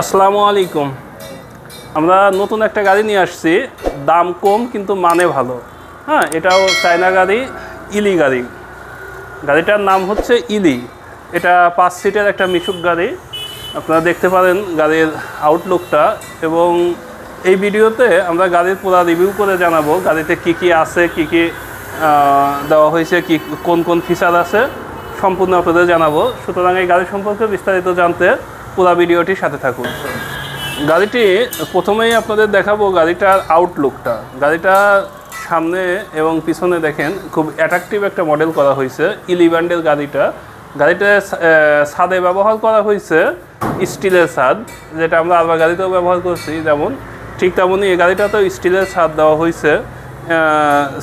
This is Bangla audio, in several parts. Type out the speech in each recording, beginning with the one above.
আসসালামু আলাইকুম। আমরা নতুন একটা গাড়ি নিয়ে আসছি। দাম কম, কিন্তু মানে ভালো। হ্যাঁ এটাও চায়না গাড়ি, ইলি গাড়ি। গাড়িটার নাম হচ্ছে ইলি। এটা পাঁচ সিটের একটা মিশুক গাড়ি। আপনারা দেখতে পারেন গাড়ির আউটলুকটা এবং এই ভিডিওতে আমরা গাড়ির পুরো রিভিউ করে জানাব গাড়িতে কি কি আছে, কি কি দেওয়া হয়েছে, কি, কোন কোন ফিচার আছে। সম্পূর্ণ আপনাদের জানাব। সুতরাং এই গাড়ি সম্পর্কে বিস্তারিত জানতে পুরো ভিডিওটির সাথে থাকুন। গাড়িটি প্রথমেই আপনাদের দেখাবো গাড়িটার আউটলুকটা গাড়িটা সামনে এবং পিছনে দেখেন, খুব অ্যাট্রাকটিভ একটা মডেল করা হয়েছে ইলিভ্যান্ডের গাড়িটা। গাড়িটা ছাদে ব্যবহার করা হয়েছে, স্টিলের ছাদ, যেটা আমরা আবার গাড়িতেও ব্যবহার করছি, যেমন, ঠিক তেমনই এই গাড়িটাতেও স্টিলের ছাদ দেওয়া হয়েছে।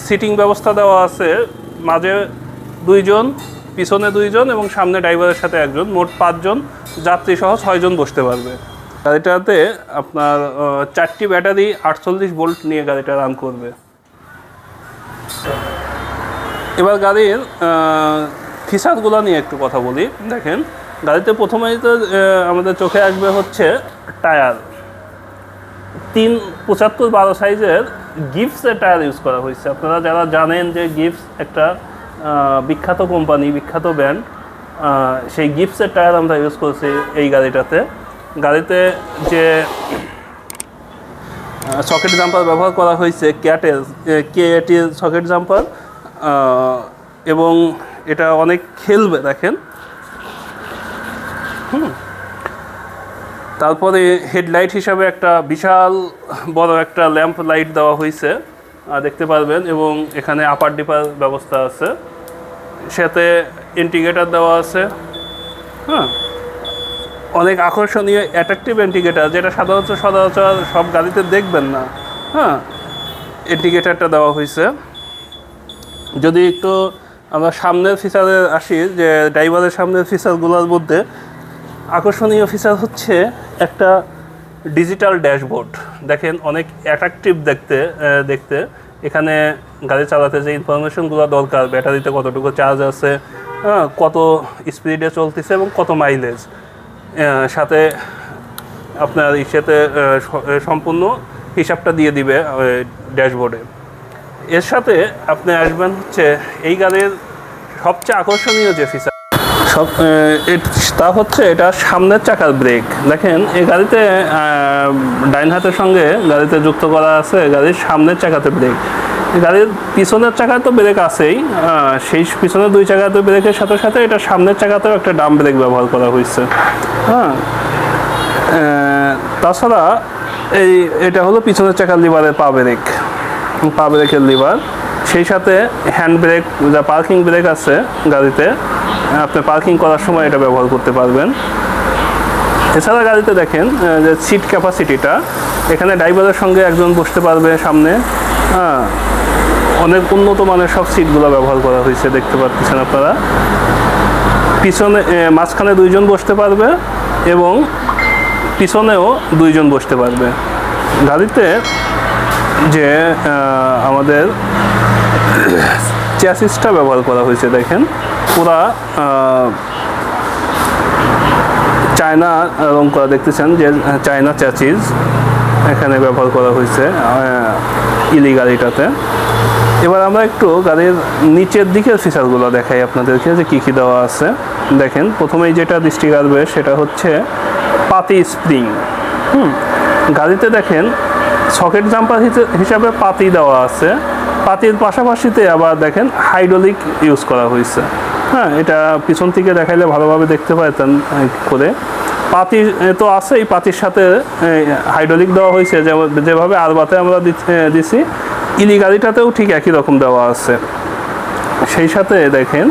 সিটিং ব্যবস্থা দেওয়া আছে। মাঝে দুইজন পিছনে দুইজন এবং সামনে ড্রাইভারের সাথে একজন, মোট পাঁচজন যাত্রী সহ ছয়জন বসতে পারবে। গাড়িটাতে আপনার চারটি ব্যাটারি আটচল্লিশ ভোল্ট নিয়ে গাড়িটা রান করবে। এবার গাড়ির ফিচারগুলো নিয়ে একটু কথা বলি। দেখেন, গাড়িতে প্রথমেই তো আমাদের চোখে আসবে হচ্ছে টায়ার। তিন, পঁচাত্তর বারো সাইজের গিফটসের টায়ার ইউজ করা হয়েছে। আপনারা যারা জানেন যে গিফটস একটা বিখ্যাত কোম্পানি, বিখ্যাত ব্র্যান্ড সেই গিফটসের টায়ার আমরা ইউজ করছি এই গাড়িটাতে। গাড়িতে যে সকেট জাম্পার ব্যবহার করা হয়েছে ক্যাটের কে এটির সকেট জাম্পার এবং এটা অনেক খেলবে, দেখেন। তারপরে হেডলাইট হিসাবে একটা বিশাল বড় একটা ল্যাম্প লাইট দেওয়া হয়েছে। দেখতে পারবেন এবং এখানে আপার ডিপার ব্যবস্থা আছে। সাথে ইন্টিগ্রেটার দেওয়া আছে। হ্যাঁ। অনেক আকর্ষণীয় অ্যাট্রাকটিভ ইন্ডিকেটার যেটা সাধারণত সচরাচর সব গাড়িতে দেখবেন না। হ্যাঁ। ইন্ডিকেটারটা দেওয়া হয়েছে। যদি একটু আমরা সামনের ফিচারে আসি, যে ড্রাইভারের সামনের ফিচারগুলোর মধ্যে আকর্ষণীয় ফিচার হচ্ছে একটা ডিজিটাল ড্যাশবোর্ড দেখেন অনেক অ্যাট্রাকটিভ দেখতে দেখতে। এখানে গাড়ি চালাতে যে ইনফরমেশনগুলো দরকার ব্যাটারিতে কতটুকু চার্জ আছে হ্যাঁ, কত স্পিডে চলতেছে এবং কত মাইলেজ সাথে আপনার ইসেতে সম্পূর্ণ হিসাবটা দিয়ে দিবে ড্যাশবোর্ডে এর সাথে আপনি আসবেন হচ্ছে এই গাড়ির সবচেয়ে আকর্ষণীয় যে ফিচার সব তা হচ্ছে এটা সামনের চাকার ব্রেক দেখেন এই গাড়িতে ডাইন হাতের সঙ্গে গাড়িতে যুক্ত করা আছে গাড়ির সামনের চাকাতে ব্রেক গাড়ির পিছনের চাকায় তো ব্রেক আছেই সেই পিছনের দুই চাকাতে ব্রেকের সাথে সাথে এটা সামনের চাকাতেও একটা ডাম ব্রেক ব্যবহার করা হয়েছে। হ্যাঁ? তাছাড়া এই, এটা হলো পিছনের চাকার লিভারের পা ব্রেক পা ব্রেকের লিভার সেই সাথে হ্যান্ড ব্রেক যা পার্কিং ব্রেক আছে গাড়িতে আপনি পার্কিং করার সময় এটা ব্যবহার করতে পারবেন। এছাড়া গাড়িতে দেখেন যে সিট ক্যাপাসিটিটা এখানে ড্রাইভারের সঙ্গে একজন বসতে পারবে সামনে। হ্যাঁ অনেক উন্নত মানের সব সিটগুলো ব্যবহার করা হয়েছে, দেখতে পাচ্ছেন আপনারা। পিছনে মাঝখানে দুইজন বসতে পারবে এবং পিছনেও দুইজন বসতে পারবে। গাড়িতে যে আমাদের চ্যাসিসটা ব্যবহার করা হয়েছে, দেখেন। পুরা চায়না রং করা দেখতেছেন যে, চায়না চ্যাচিস এখানে ব্যবহার করা হয়েছে ইলি গাড়িটাতে এবার আমরা একটু গাড়ির নিচের দিকের ফিচারগুলো দেখাই আপনাদেরকে, যে কী কী দেওয়া আছে। দেখেন, প্রথমেই যেটা দৃষ্টি কাটবে সেটা হচ্ছে পাতি স্প্রিং হুম, গাড়িতে দেখেন সকেট জাম্পার হিসাবে পাতি দেওয়া আছে। পাতির পাশাপাশিতে আবার দেখেন হাইড্রোলিক ইউজ করা হয়েছে। হ্যাঁ এটা পিছন থেকে দেখাইলে ভালোভাবে দেখতে পাইতেন করে। পাতি তো আছে এই পাতির সাথে হাইড্রোলিক দেওয়া হয়েছে। যেভাবে আরবাতে আমরা দিছি ইলি গাড়িটাতেও ঠিক একই রকম দেওয়া আছে। সেই সাথে দেখেন,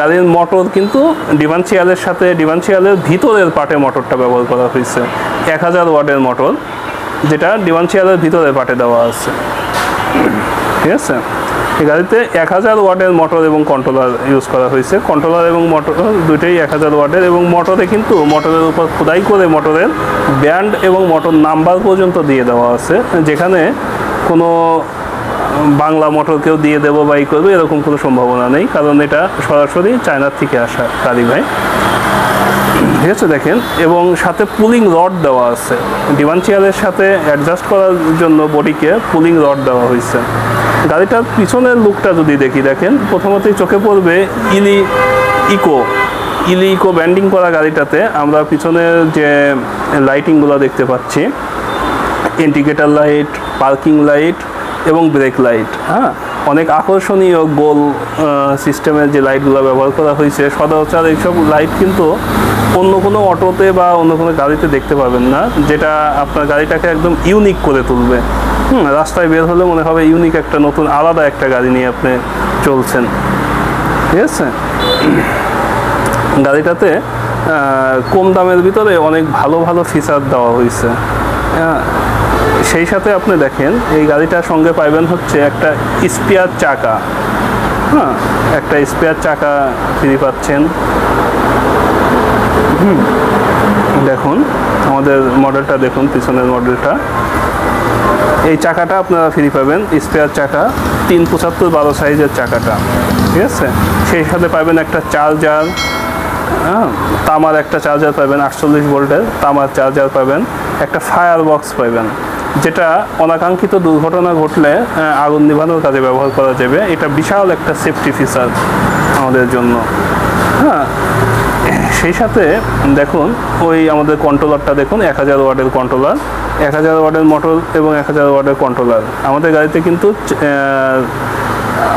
গাড়ির মোটর কিন্তু ডিভানচিয়ালের সাথে ডিভানচিয়ালের ভিতরের পার্টে মোটরটা ব্যবহার করা হয়েছে। এক হাজার ওয়ার্ডের মোটর যেটা ডিভানচিয়ালের ভিতরের পার্টে দেওয়া আছে। ঠিক আছে? এই গাড়িতে এক হাজার ওয়ার্ডের মোটর এবং কন্ট্রোলার ইউজ করা হয়েছে। কন্ট্রোলার এবং মোটর দুইটাই এক হাজার ওয়ার্ডের এবং মোটরে কিন্তু মোটরের উপর খোদাই করে মোটরের ব্যান্ড এবং মোটর নাম্বার পর্যন্ত দিয়ে দেওয়া আছে। যেখানে কোনো বাংলা মোটর কেউ দিয়ে দেবো বা ই করবে, এরকম কোনো সম্ভাবনা নেই। কারণ এটা সরাসরি চায়নার থেকে আসা গাড়ি ভাই। ঠিক আছে, দেখেন? এবং সাথে পুলিং রড দেওয়া আছে। ডিমান্ড চেয়ারের সাথে অ্যাডজাস্ট করার জন্য বডিকে পুলিং রড দেওয়া হয়েছে। গাড়িটার পিছনের লুকটা যদি দেখি, দেখেন, প্রথমতই চোখে পড়বে ইলি ইকো। ইলি ইকো ব্যান্ডিং করা গাড়িটাতে আমরা পিছনের যে লাইটিংগুলো দেখতে পাচ্ছি, ইন্ডিকেটার লাইট, পার্কিং লাইট এবং ব্রেক লাইট হ্যাঁ? অনেক আকর্ষণীয় গোল সিস্টেমের যে লাইটগুলো ব্যবহার করা হয়েছে, সচরাচর এইসব লাইট কিন্তু অন্য কোনো অটোতে বা অন্য কোনো গাড়িতে দেখতে পাবেন না, যেটা আপনার গাড়িটাকে একদম ইউনিক করে তুলবে। হুম রাস্তায় বের হলে মনে হবে ইউনিক একটা নতুন আলাদা একটা গাড়ি নিয়ে আপনি চলছেন। ঠিক আছে? গাড়িটাতে কম দামের ভিতরে অনেক ভালো ভালো ফিচার দেওয়া হয়েছে। হ্যাঁ, সেই সাথে আপনি দেখেন এই গাড়িটার সঙ্গে পাইবেন হচ্ছে একটা স্পেয়ার চাকা। হ্যাঁ একটা স্পেয়ার চাকা ফ্রি পাচ্ছেন। দেখুন আমাদের মডেলটা দেখুন পিছনের মডেলটা এই চাকাটা আপনারা ফ্রি পাবেন স্পেয়ার চাকা, তিন পঁচাত্তর বারো সাইজের চাকাটা, ঠিক আছে? সেই সাথে পাবেন একটা চার্জার হ্যাঁ? তামার একটা চার্জার পাবেন, আটচল্লিশ ভোল্টের তামার চার্জার পাবেন, একটা ফায়ার বক্স পাবেন, যেটা অনাকাঙ্ক্ষিত দুর্ঘটনা ঘটলে আগুন নিভানোর কাজে ব্যবহার করা যাবে। এটা বিশাল একটা সেফটি ফিচার আমাদের জন্য হ্যাঁ? সেই সাথে দেখুন, ওই আমাদের কন্ট্রোলারটা দেখুন, এক হাজার ওয়ার্ডের কন্ট্রোলার এক হাজার ওয়ার্ডের মোটর এবং এক হাজার ওয়ার্ডের কন্ট্রোলার আমাদের গাড়িতে কিন্তু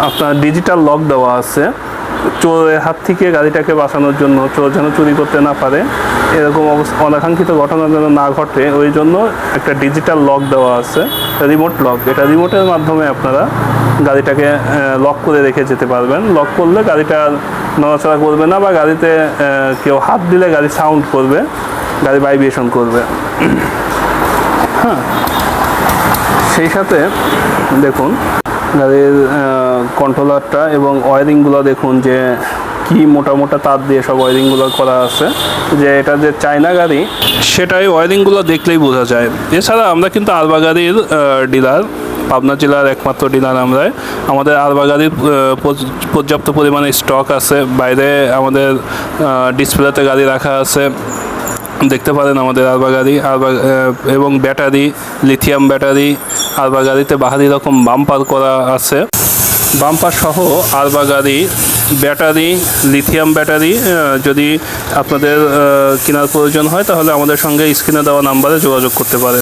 আপনার ডিজিটাল লক দেওয়া আছে। চোরের হাত থেকে গাড়িটাকে বাঁচানোর জন্য চোর যেন চুরি করতে না পারে। এরকম অবস্থা, অনাকাঙ্ক্ষিত ঘটনা যেন না ঘটে, ওই জন্য একটা ডিজিটাল লক দেওয়া আছে রিমোট লক এটা রিমোটের মাধ্যমে আপনারা গাড়িটাকে লক করে রেখে যেতে পারবেন। লক করলে গাড়িটা নড়াচড়া করবে না বা গাড়িতে কেউ হাত দিলে গাড়ি সাউন্ড করবে, গাড়ি ভাইব্রেশন করবে। হ্যাঁ সেই সাথে দেখুন গাড়ির কন্ট্রোলারটা এবং ওয়ারিংগুলো দেখুন যে কি মোটা মোটা তার দিয়ে সব ওয়ারিংগুলো করা আছে। যে এটা যে চায়না গাড়ি, সেটাই ওয়ারিংগুলো দেখলেই বোঝা যায়। এছাড়া আমরা কিন্তু আলবা গাড়ির ডিলার পাবনা জেলার একমাত্র ডিলার আমরা আমাদের আলবা গাড়ির পর্যাপ্ত পরিমাণে স্টক আছে। বাইরে আমাদের ডিসপ্লেতে গাড়ি রাখা আছে। দেখতে পারেন আমাদের আলবা গাড়ি এবং ব্যাটারি লিথিয়াম ব্যাটারি আরবা গাড়িতে বাহারি রকম বাম্পার করা আছে। বাম্পার সহ আলবা গাড়ি ব্যাটারি লিথিয়াম ব্যাটারি যদি আপনাদের কেনার প্রয়োজন হয় তাহলে আমাদের সঙ্গে স্ক্রিনে দেওয়া নাম্বারে যোগাযোগ করতে পারেন।